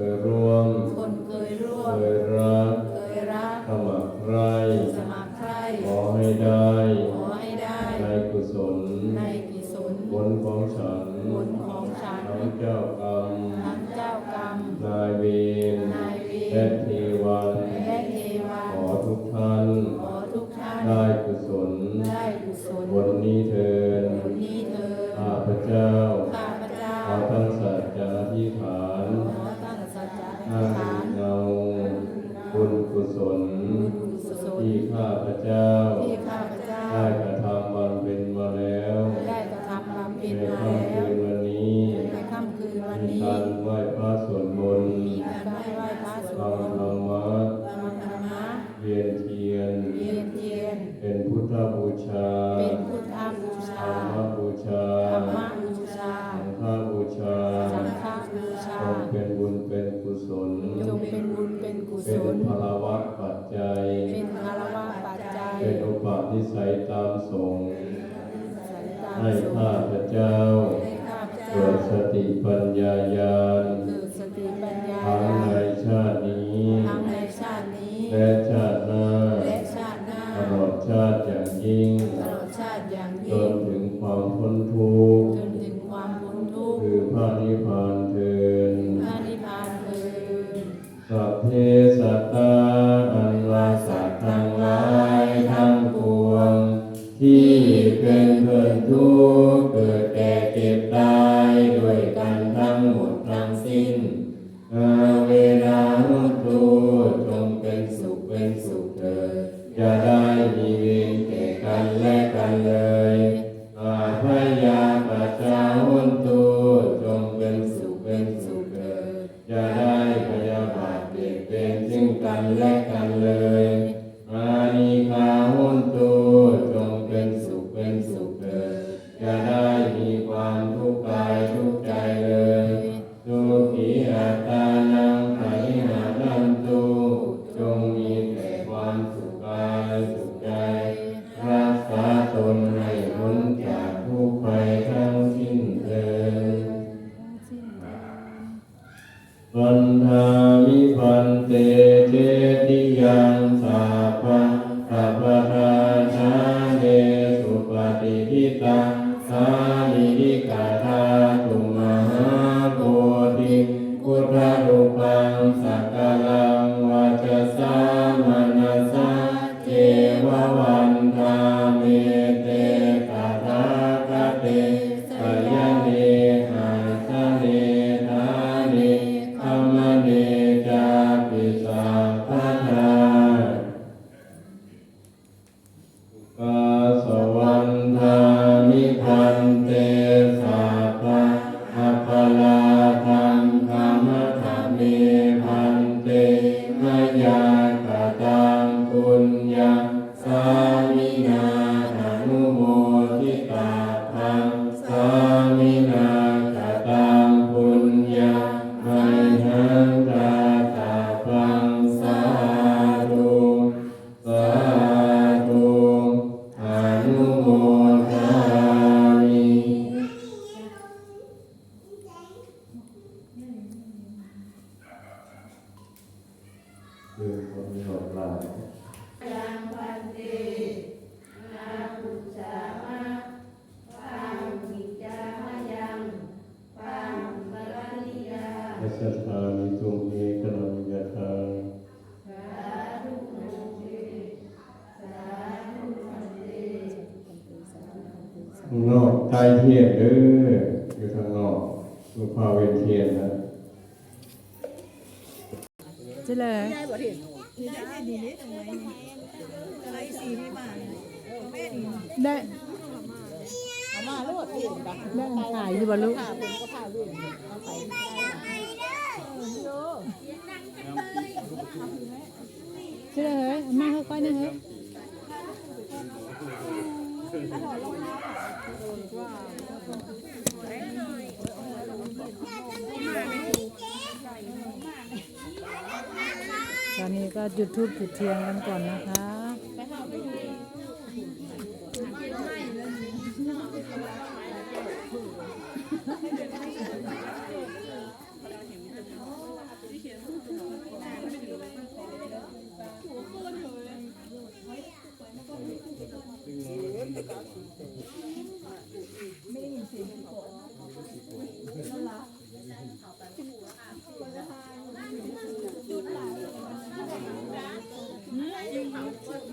Uh, เจ้า ที่ข้าพเจ้าได้ก but นอกใจเทียนเด้ออยู่ทางนอกลูกพาเวียนเทียนนะเจริญได้มาโลดพี่ดักได้ขายอยู่บ่ลูกเจริญมาเข้าก้อยนะเฮ้ย ตอนนี้ก็จุดทูบจุดเทียนกันก่อนนะคะ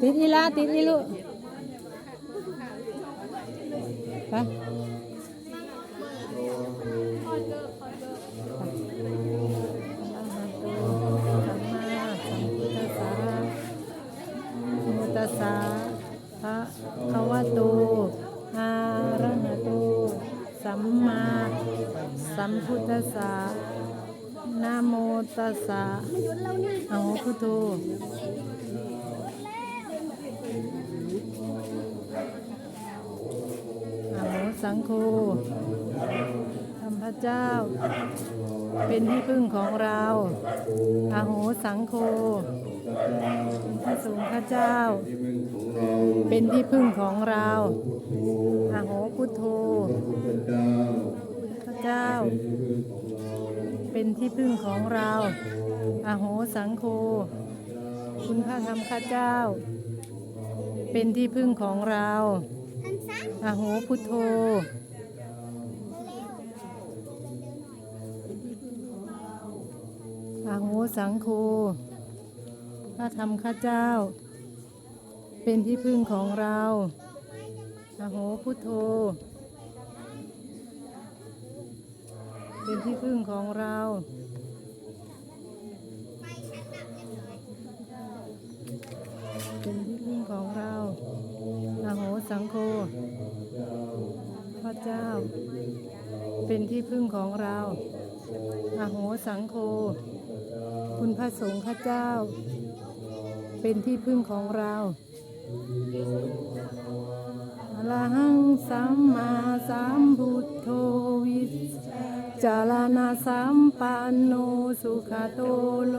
ติดอีละติดอีลูกไปตัสสะพระคะวะโตอะระหะโต สัมมาสัมพุทธัสสะนะโมตัสสะอะโหพุทโธอะโห สังโฆธรรมพระเจ้า เป็นที่พึ่งของเราอาโหสังโฆพระสงฆ์พระเจ้า เป็นที่พึ่งของเราอาโหพุทโธพระเจ้า เป็นที่พึ่งของเราอาโหสังโฆคุณพระธรรมข้าเจ้า เป็นที่พึ่งของเรา อาโหพุทโธอาโหสังโฆพระธรรมข้าเจ้า เป็นที่พึ่งของเราอาโหพุทโธ เป็นที่พึ่งของเราเป็นที่พึ่งของเรา สังโฆพระเจ้า เป็นที่พึ่งของเราอาโหสังโฆคุณพระสงฆ์ข้าเจ้า เป็นที่พึ่งของเราอรหังสัมมาสัมพุทโธวิสจารณาสัมปันโนสุขโตโล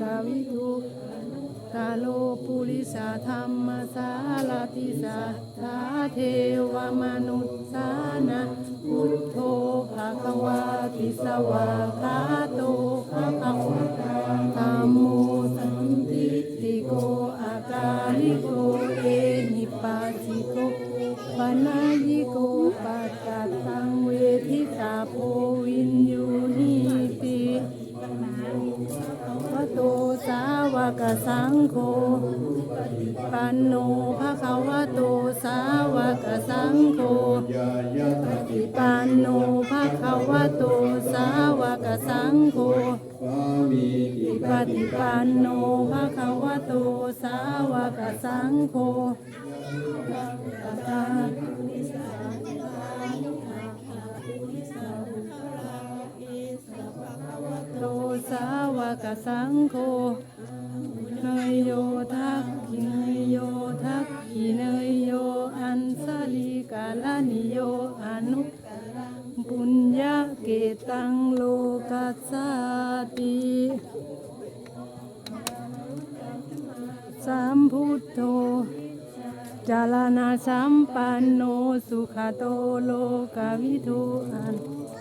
กวิทุ กาโลปุริสาธรรมสาลาติสาธาเทวมนุษย์สานะพุทโธภะคะวาติสวาคาโตภะคะวะ ปันโนภะคะวะโตสาวกสังโฆปฏิปันโนภะคะวะโตสาวกสังโฆปฏิปันโนภะคะวะโตสาวกสังโฆโตสาวกสังโฆ นิโยอนุปุญญาเกตังโลกัสสติสัมพุทโธจารณาสัมปันโนสุขโตโลกวิทูอัน